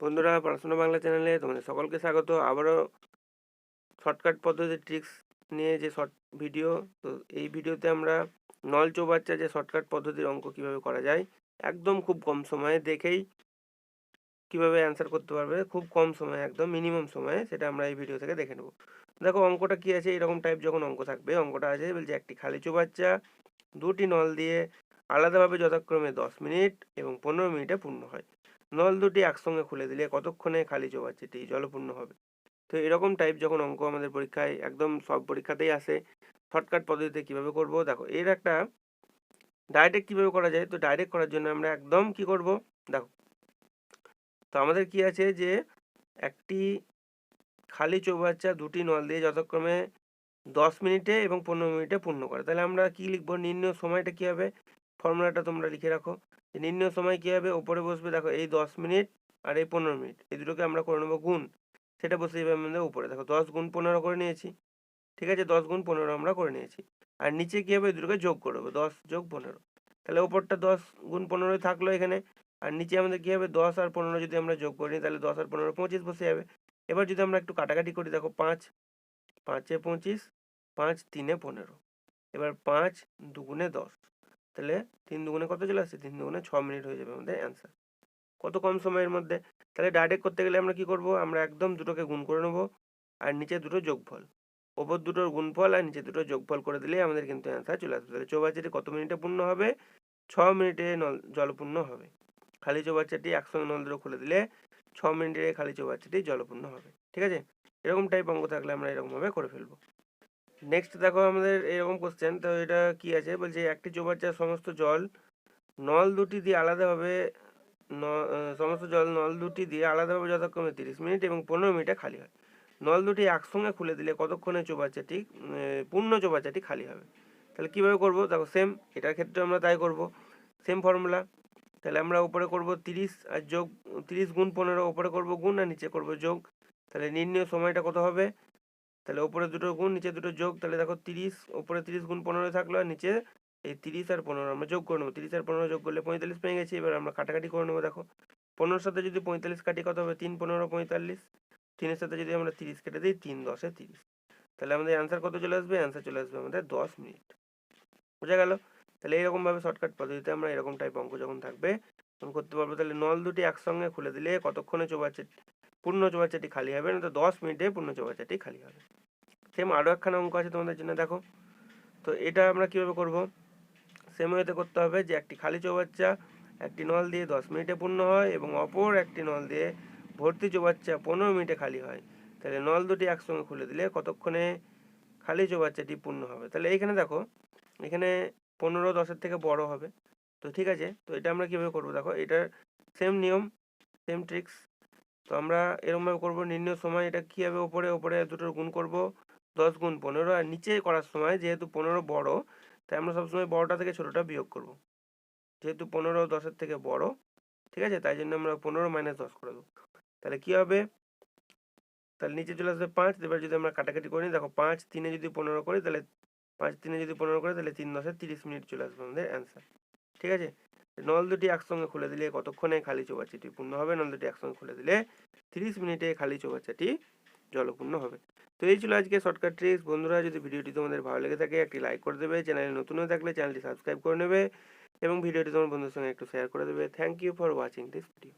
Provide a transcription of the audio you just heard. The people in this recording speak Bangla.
বন্ধুরা, পড়াশোনা বাংলা চ্যানেলে তোমাদের সকলকে স্বাগত। আবারও শর্টকাট পদ্ধতি ট্রিক্স নিয়ে যে শর্ট ভিডিও তো এই ভিডিওতে আমরা নল চৌবাচ্চা যে শর্টকাট পদ্ধতির অঙ্ক কীভাবে করা যায়, একদম খুব কম সময়ে দেখেই কীভাবে অ্যান্সার করতে পারবে, খুব কম সময়ে, একদম মিনিমাম সময়ে সেটা আমরা এই ভিডিও থেকে দেখে নেব। দেখো, অঙ্কটা কি আছে? এরকম টাইপ যখন অঙ্ক থাকবে, অঙ্কটা আছে বলছে একটি খালি চৌবাচ্চা, দুটি নল দিয়ে আলাদাভাবে যথাক্রমে দশ মিনিট এবং পনেরো মিনিটে পূর্ণ হয়। নল দুটি একসঙ্গে খুলে দিলে কতক্ষণে খালি চৌবাচ্চাটি জলপূর্ণ হবে? তো এরকম টাইপ যখন অঙ্ক আমাদের পরীক্ষায় একদম সব পরীক্ষাতেই আসে শর্টকাট পদ্ধতিতে কীভাবে করব? দেখো, এর একটা ডাইরেক্ট কীভাবে করা যায়? তো ডাইরেক্ট করার জন্য আমরা একদম কি করব? দেখো, তো আমাদের কি আছে যে একটি খালি চৌবাচ্চা দুটি নল দিয়ে যথাক্রমে দশ মিনিটে এবং পনেরো মিনিটে পূর্ণ করে। তাহলে আমরা কি লিখব? নির্ণয় সময়টা কি হবে? ফর্মুলাটা তোমরা লিখে রাখো। যে নির্ণয় সময় কী হবে? ওপরে বসবে, দেখো, এই দশ মিনিট আর এই পনেরো মিনিট। এই দুটোকে আমরা করে নেব গুণ। সেটা বসে যাবে আমাদের উপরে। দেখো, দশ গুণ পনেরো করে নিয়েছি। ঠিক আছে? দশ গুণ পনেরো আমরা করে নিয়েছি। আর নিচে কী হবে? এই দুটোকে যোগ করে দেবো। দশ যোগ পনেরো। তাহলে ওপরটা দশ গুণ পনেরোই থাকল এখানে। আর নিচে আমাদের কী হবে? দশ আর পনেরো যদি আমরা যোগ করি তাহলে দশ আর পনেরো পঁচিশ বসে যাবে। এবার যদি আমরা একটু কাটাকাটি করি, দেখো, পাঁচ, পাঁচে পঁচিশ, পাঁচ তিনে পনেরো। এবার পাঁচ দুগুণে দশ। তাহলে তিন দুগুণে কত চলে আসছে? তিন দুগুণে ছ মিনিট হয়ে যাবে আমাদের অ্যান্সার কত কম সময়ের মধ্যে? তাহলে ডাইরেক্ট করতে গেলে আমরা কি করব? আমরা একদম দুটোকে গুণ করে নেব আর নিচে দুটো যোগফল। ওপর দুটোর গুণফল আর নিচে দুটো যোগফল করে দিলেই আমাদের কিন্তু অ্যান্সার চলে আসবে। তাহলে চৌবাচ্চাটি কত মিনিটে পূর্ণ হবে? ছ মিনিটে নল, জলপূর্ণ হবে। খালি চৌবাচ্চাটি একসঙ্গে নল দুটো খুলে দিলে ছ মিনিটে খালি চৌবাচ্চাটি জলপূর্ণ হবে। ঠিক আছে? এরকম টাইপ অঙ্ক থাকলে আমরা এরকমভাবে করে ফেলব। নেক্সট দেখো আমাদের এরকম কোশ্চেন তো এটা কি আছে? বলছে, একটি চৌবাচ্চার সমস্ত জল, নল দুটি দিয়ে আলাদাভাবে সমস্ত জল, নল দুটি দিয়ে আলাদাভাবে যথাক্রমে তিরিশ মিনিট এবং পনেরো মিনিটে খালি হয়। নল দুটি একসঙ্গে খুলে দিলে কতক্ষণে চৌবাচ্চাটি পূর্ণ চৌবাচ্চাটি খালি হবে? তাহলে কীভাবে করব? দেখো সেম এটার ক্ষেত্রে আমরা তাই করব। সেম ফর্মুলা তাহলে আমরা উপরে করব তিরিশ আর যোগ, তিরিশ গুণ পনেরো, উপরে করব গুণ আর নিচে করব যোগ। তাহলে নির্ণয় সময়টা কত হবে? তাহলে ওপরে দুটো গুণ, নিচে দুটো যোগ, তাহলে দেখো তিরিশ, ওপরে তিরিশ গুণ পনেরো থাকল আর নিচে এই তিরিশ আর পনেরো, আমরা যোগ করে নেব। তিরিশ আর পনেরো যোগ করলে পঁয়তাল্লিশ পেয়ে গেছি, এবার আমরা কাটাকাটি করে নেব দেখো। পনেরোর সাথে যদি পঁয়তাল্লিশ কাটি, কত হবে? তিন পনেরো পঁয়তাল্লিশ। তিনের সাথে যদি আমরা তিরিশ কেটে দিই, তিন দশে তিরিশ। তাহলে আমাদের অ্যান্সার কত চলে আসবে? অ্যান্সার চলে আসবে আমাদের দশ মিনিট। বোঝা গেল? তাহলে এরকমভাবে শর্টকাট পদ্ধতিতে আমরা এরকম টাইপ অঙ্ক যখন থাকবে, তখন করতে পারব। তাহলে নল দুটি একসঙ্গে খুলে দিলে কতক্ষণে চৌবাচ্চা পূর্ণ চৌবাচ্চাটি খালি হবে না তো দশ মিনিটে পূর্ণ চৌবাচ্চাটি খালি হবে। সেম আরও একখানা অঙ্ক আছে তোমাদের জন্য, দেখো। তো এটা আমরা কীভাবে করব? সেম ওয়েতে করতে হবে যে একটি খালি চৌবাচ্চা একটি নল দিয়ে দশ মিনিটে পূর্ণ হয় এবং অপর একটি নল দিয়ে ভর্তি চৌবাচ্চা পনেরো মিনিটে খালি হয়। তাহলে নল দুটি একসঙ্গে খুলে দিলে কতক্ষণে খালি চৌবাচ্চাটি পূর্ণ হবে? তাহলে এইখানে দেখো, এখানে পনেরো দশের থেকে বড় হবে। তো ঠিক আছে, তো এটা আমরা কীভাবে করব? দেখো, এটার সেম নিয়ম সেম ট্রিক্স তো আমরা এরকমভাবে করব, নির্ণয় সময় এটা কী হবে ওপরে ওপরে দুটোর গুণ করব? দশ গুণ পনেরো আর নিচে করার সময় যেহেতু পনেরো বড়, তাই আমরা সবসময় বড়টা থেকে ছোটোটা বিয়োগ করব। যেহেতু পনেরো দশের থেকে বড়, ঠিক আছে? তাই জন্য আমরা পনেরো মাইনাস দশ করে দেবো। তাহলে কী হবে? তাহলে নিচে চলে আসবে পাঁচ, এবার যদি আমরা কাটাকাটি করি দেখো পাঁচ তিনে যদি পনেরো করি, তাহলে পাঁচ তিনে যদি পনেরো করি, তাহলে তিন দশে তিরিশ মিনিট চলে আসবে আমাদের অ্যান্সার। ঠিক আছে? নল দুটি একসঙ্গে খুলে দিলে কতক্ষণে খালি চৌবাচ্চাটি পূর্ণ হবে? নল দুটি একসঙ্গে খুলে দিলে তিরিশ মিনিটে খালি চৌবাচ্চাটি জলপূর্ণ হবে। তো এই ছিল আজকে শর্টকাট ট্রিক্স বন্ধুরা, যদি ভিডিওটি তোমাদের ভালো লেগে থাকে, একটি লাইক করে দেবে। চ্যানেলে নতুন হয়ে থাকলে চ্যানেলটি সাবস্ক্রাইব করে নেবে এবং ভিডিওটি তোমার বন্ধুর সঙ্গে একটু শেয়ার করে দেবে। Thank you for watching this video